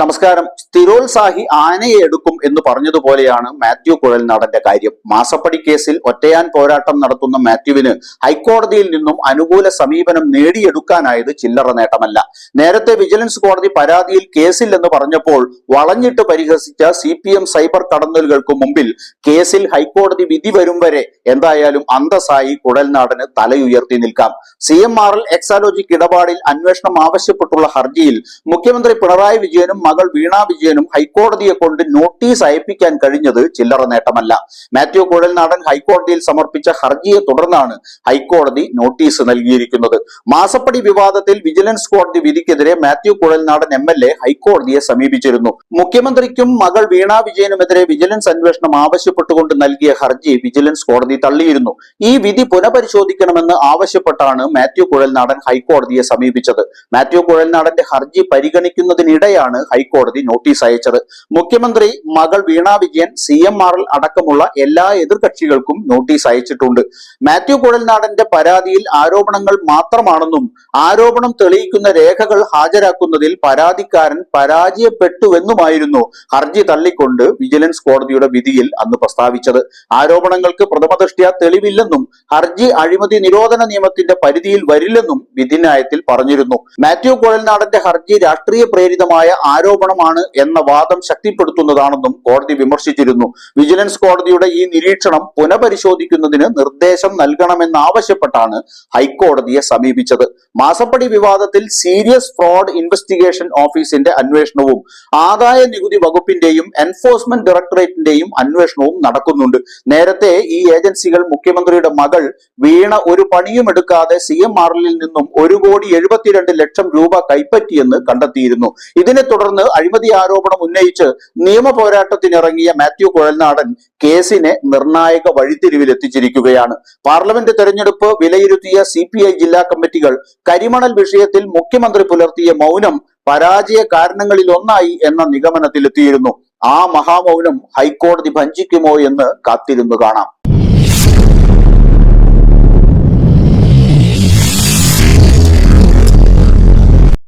നമസ്കാരം. സ്ഥിരോത്സാഹി ആനയെ എടുക്കും എന്ന് പറഞ്ഞതുപോലെയാണ് മാത്യു കുഴൽനാടന്റെ കാര്യം. മാസപ്പടി കേസിൽ ഒറ്റയാൻ പോരാട്ടം നടത്തുന്ന മാത്യുവിന് ഹൈക്കോടതിയിൽ നിന്നും അനുകൂല സമീപനം നേടിയെടുക്കാനായത് ചില്ലറ നേട്ടമല്ല. നേരത്തെ വിജിലൻസ് കോടതി പരാതിയിൽ കേസില്ലെന്ന് പറഞ്ഞപ്പോൾ വളഞ്ഞിട്ട് പരിഹസിച്ച സി സൈബർ കടന്നലുകൾക്ക് മുമ്പിൽ കേസിൽ ഹൈക്കോടതി വിധി വരും വരെ എന്തായാലും അന്തസ്സായി കുഴൽനാടന് തലയുയർത്തി നിൽക്കാം. C M R L Exalogic ഇടപാടിൽ അന്വേഷണം ആവശ്യപ്പെട്ടുള്ള ഹർജിയിൽ മുഖ്യമന്ത്രി പിണറായി വിജയനും മകൾ വീണ വിജയനും ഹൈക്കോടതിയെ കൊണ്ട് നോട്ടീസ് അയപ്പിക്കാൻ കഴിഞ്ഞത് ചില്ലറ നേട്ടമല്ല. മാത്യു കുഴൽനാടൻ ഹൈക്കോടതിയിൽ സമർപ്പിച്ച ഹർജിയെ തുടർന്നാണ് ഹൈക്കോടതി നോട്ടീസ് നൽകിയിരിക്കുന്നത്. മാസപ്പടി വിവാദത്തിൽ വിജിലൻസ് കോടതി വിധിക്കെതിരെ Mathew Kuzhalnadan M L A ഹൈക്കോടതിയെ സമീപിച്ചിരുന്നു. മുഖ്യമന്ത്രിക്കും മകൾ വീണ വിജയനുമെതിരെ വിജിലൻസ് അന്വേഷണം ആവശ്യപ്പെട്ടുകൊണ്ട് നൽകിയ ഹർജി വിജിലൻസ് കോടതി തള്ളിയിരുന്നു. ഈ വിധി പുനഃപരിശോധിക്കണമെന്ന് ആവശ്യപ്പെട്ടാണ് മാത്യു കുഴൽനാടൻ ഹൈക്കോടതിയെ സമീപിച്ചത്. മാത്യു കുഴൽനാടന്റെ ഹർജി പരിഗണിക്കുന്നതിനിടെയാണ് ഹൈക്കോടതി നോട്ടീസ് അയച്ചത്. മുഖ്യമന്ത്രി മകൾ വീണ വിജയൻ സി എം ആറിൽ അടക്കമുള്ള എല്ലാ എതിർകക്ഷികൾക്കും നോട്ടീസ് അയച്ചിട്ടുണ്ട്. മാത്യു കുഴൽനാടന്റെ പരാതിയിൽ ആരോപണങ്ങൾ മാത്രമാണെന്നും ആരോപണം തെളിയിക്കുന്ന രേഖകൾ ഹാജരാക്കുന്നതിൽ പരാതിക്കാരൻ പരാജയപ്പെട്ടുവെന്നുമായിരുന്നു ഹർജി തള്ളിക്കൊണ്ട് വിജിലൻസ് കോടതിയുടെ വിധിയിൽ അന്ന് പ്രസ്താവിച്ചത്. ആരോപണങ്ങൾക്ക് പ്രഥമദൃഷ്ട്യാ തെളിവില്ലെന്നും ഹർജി അഴിമതി നിരോധന നിയമത്തിന്റെ പരിധിയിൽ വരില്ലെന്നും വിധിന്യായത്തിൽ പറഞ്ഞിരുന്നു. മാത്യു കുഴൽനാടന്റെ ഹർജി രാഷ്ട്രീയ പ്രേരിതമായ ആരോപണമാണ് എന്ന വാദം ശക്തിപ്പെടുത്തുന്നതാണെന്നും കോടതി വിമർശിച്ചിരുന്നു. വിജിലൻസ് കോടതിയുടെ ഈ നിരീക്ഷണം പുനഃപരിശോധിക്കുന്നതിന് നിർദ്ദേശം നൽകണമെന്നാവശ്യപ്പെട്ടാണ് ഹൈക്കോടതിയെ സമീപിച്ചത്. മാസപ്പടി വിവാദത്തിൽ സീരിയസ് ഫ്രോഡ് ഇൻവെസ്റ്റിഗേഷൻ ഓഫീസിന്റെ അന്വേഷണവും ആദായ നികുതി വകുപ്പിന്റെയും എൻഫോഴ്സ്മെന്റ് ഡയറക്ടറേറ്റിന്റെയും അന്വേഷണവും നടക്കുന്നുണ്ട്. നേരത്തെ ഈ ഏജൻസികൾ മുഖ്യമന്ത്രിയുടെ മകൾ വീണ ഒരു പണിയും എടുക്കാതെ സി എം ആറിൽ നിന്നും ഒരു കോടി എഴുപത്തിരണ്ട് ലക്ഷം രൂപ കൈപ്പറ്റിയെന്ന് കണ്ടെത്തിയിരുന്നു. ഇതിനെ തുടർന്ന് അഴിമതി ആരോപണം ഉന്നയിച്ച് നിയമ പോരാട്ടത്തിനിറങ്ങിയ മാത്യു കുഴൽനാടൻ കേസിനെ നിർണായക വഴിത്തിരിവിൽ എത്തിച്ചിരിക്കുകയാണ്. പാർലമെന്റ് തെരഞ്ഞെടുപ്പ് വിലയിരുത്തിയ സി ജില്ലാ കമ്മിറ്റികൾ കരിമണൽ വിഷയത്തിൽ മുഖ്യമന്ത്രി പുലർത്തിയ മൗനം പരാജയ കാരണങ്ങളിൽ ഒന്നായി എന്ന നിഗമനത്തിലെത്തിയിരുന്നു. ആ മഹാമൗനം ഹൈക്കോടതി ഭഞ്ചിക്കുമോ എന്ന് കാത്തിരുന്നു കാണാം.